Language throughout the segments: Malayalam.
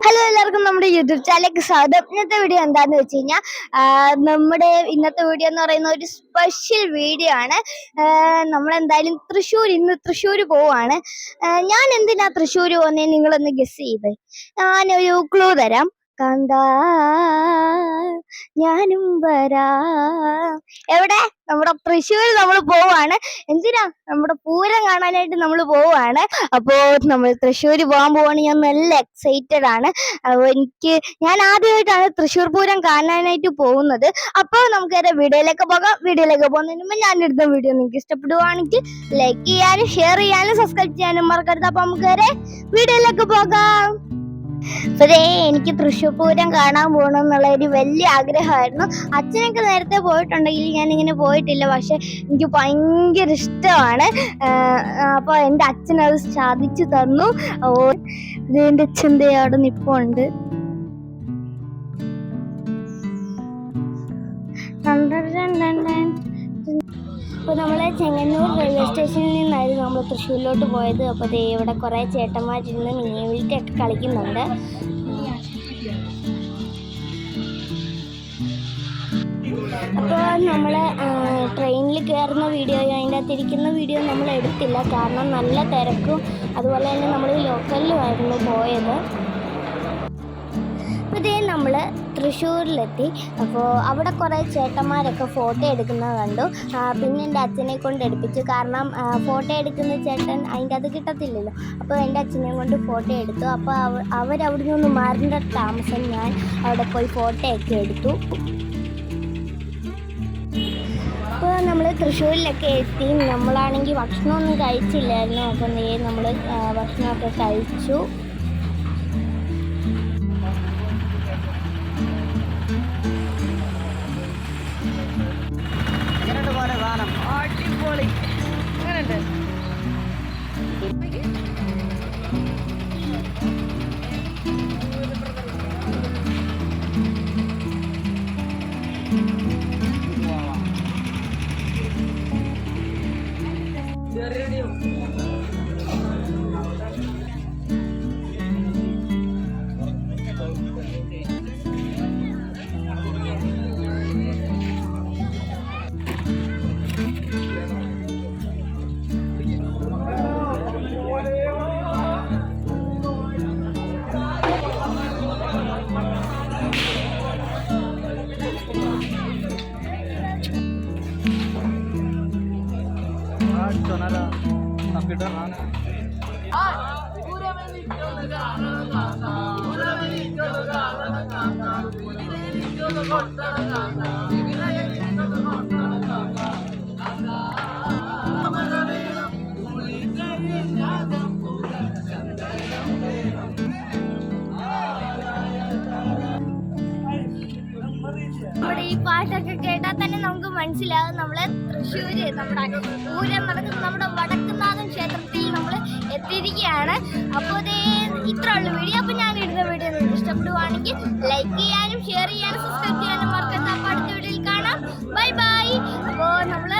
ഹലോ എല്ലാവർക്കും നമ്മുടെ യൂട്യൂബ് ചാനലിലേക്ക് സ്വാഗതം. ഇന്നത്തെ വീഡിയോ എന്താന്ന് വെച്ച് കഴിഞ്ഞാൽ നമ്മുടെ ഇന്നത്തെ വീഡിയോ എന്ന് പറയുന്ന ഒരു സ്പെഷ്യൽ വീഡിയോ ആണ്. നമ്മൾ എന്തായാലും തൃശ്ശൂർ ഇന്ന് തൃശ്ശൂർ പോവാണ്. ഞാൻ എന്തിനാ തൃശ്ശൂർ പോകുന്നേ നിങ്ങളൊന്ന് ഗസ് ചെയ്ത്. ഞാനൊരു ക്ലൂ തരാം. കാന്താ ഞാനും വരാ. എവിടെ? നമ്മുടെ തൃശ്ശൂർ നമ്മൾ പോവാണ്. എന്തിനാ? നമ്മുടെ പൂരം കാണാനായിട്ട് നമ്മൾ പോവാണ്. അപ്പോ നമ്മൾ തൃശ്ശൂർ പോകാൻ പോവാണ്. ഞാൻ നല്ല എക്സൈറ്റഡ് ആണ്. എനിക്ക് ഞാൻ ആദ്യമായിട്ടാണ് തൃശ്ശൂർ പൂരം കാണാനായിട്ട് പോകുന്നത്. അപ്പോൾ നമുക്ക് അതെ വീഡിയോയിലേക്ക് പോകാം. വീഡിയോയിലേക്ക് പോകുന്നതിന് മുമ്പ് ഞാൻ എടുത്ത വീഡിയോ നിങ്ങൾക്ക് ഇഷ്ടപ്പെടുവാണെങ്കിൽ ലൈക്ക് ചെയ്യാനും ഷെയർ ചെയ്യാനും സബ്സ്ക്രൈബ് ചെയ്യാനും മറക്കരുത്. അപ്പൊ നമുക്ക് വരെ വീഡിയോയിലേക്ക് പോകാം. അതെ എനിക്ക് തൃശ്ശൂർ പൂരം കാണാൻ പോകണം എന്നുള്ള ഒരു വലിയ ആഗ്രഹമായിരുന്നു. അച്ഛനൊക്കെ നേരത്തെ പോയിട്ടുണ്ടെങ്കിൽ ഞാൻ ഇങ്ങനെ പോയിട്ടില്ല. പക്ഷെ എനിക്ക് ഭയങ്കര ഇഷ്ടമാണ്. അപ്പോൾ എന്റെ അച്ഛനത് സാധിച്ചു തന്നു. എന്റെ അച്ഛന്റെ അവിടെ നിപ്പുണ്ട്. അപ്പോൾ നമ്മൾ ചെങ്ങന്നൂർ റെയിൽവേ സ്റ്റേഷനിൽ നിന്നായിരുന്നു നമ്മൾ തൃശ്ശൂരിലോട്ട് പോയത്. അപ്പോൾ ദേ ഇവിടെ കുറേ ചേട്ടന്മാരിരുന്ന് മീൻവിളിക്കൊക്കെ കളിക്കുന്നുണ്ട്. അപ്പോൾ നമ്മൾ ട്രെയിനിൽ കയറുന്ന വീഡിയോ അതിന്റെ അകത്ത് ഇരിക്കുന്ന വീഡിയോ നമ്മൾ എടുത്തില്ല. കാരണം നല്ല തിരക്കും. അതുപോലെ തന്നെ നമ്മൾ ലോക്കലിലുമായിരുന്നു പോയത്. ഇതേ നമ്മൾ തൃശ്ശൂരിലെത്തി. അപ്പോൾ അവിടെ കുറേ ചേട്ടന്മാരൊക്കെ ഫോട്ടോ എടുക്കുന്നത് കണ്ടു. പിന്നെ എന്റെ അച്ഛനെ കൊണ്ട് എടുപ്പിച്ചു. കാരണം ഫോട്ടോ എടുക്കുന്ന ചേട്ടൻ അതിന്റെ അത് കിട്ടത്തില്ലല്ലോ. അപ്പോൾ എന്റെ അച്ഛനെ കൊണ്ട് ഫോട്ടോ എടുത്തു. അപ്പോൾ അവരവിടെ നിന്ന് മാറേണ്ട താമസം ഞാൻ അവിടെ പോയി ഫോട്ടോ ഒക്കെ എടുത്തു. അപ്പോൾ നമ്മൾ തൃശ്ശൂരിലൊക്കെ എത്തി. നമ്മളാണെങ്കിൽ ഭക്ഷണമൊന്നും കഴിച്ചില്ലായിരുന്നു. അപ്പോൾ നമ്മൾ ഭക്ഷണമൊക്കെ കഴിച്ചു. Amen. എങ്ങനെയുണ്ട് sonar computer on നമ്മുടെ ഈ പാട്ടൊക്കെ കേട്ടാൽ തന്നെ നമ്മൾ തൃശ്ശൂര് നമ്മുടെ പൂരം നടക്കുന്ന നമ്മുടെ വടക്കുന്നാഥൻ ക്ഷേത്രത്തിൽ നമ്മൾ എത്തിയിരിക്കുകയാണ്. അപ്പോൾ അതേ ഇത്ര ഉള്ള വീഡിയോ. അപ്പോൾ ഞാൻ ഇടുന്ന വീഡിയോ നിങ്ങൾക്ക് ഇഷ്ടപ്പെടുവാണെങ്കിൽ ലൈക്ക് ചെയ്യാനും ഷെയർ ചെയ്യാനും സബ്സ്ക്രൈബ് ചെയ്യാനും മറക്കരുത് അപ്പോൾ അടുത്ത വീഡിയോയിൽ കാണാം. ബൈ ബൈ അപ്പോൾ നമ്മൾ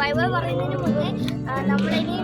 ബൈ ബൈ പറയുന്നതിന് മുന്നേ നമ്മളിനി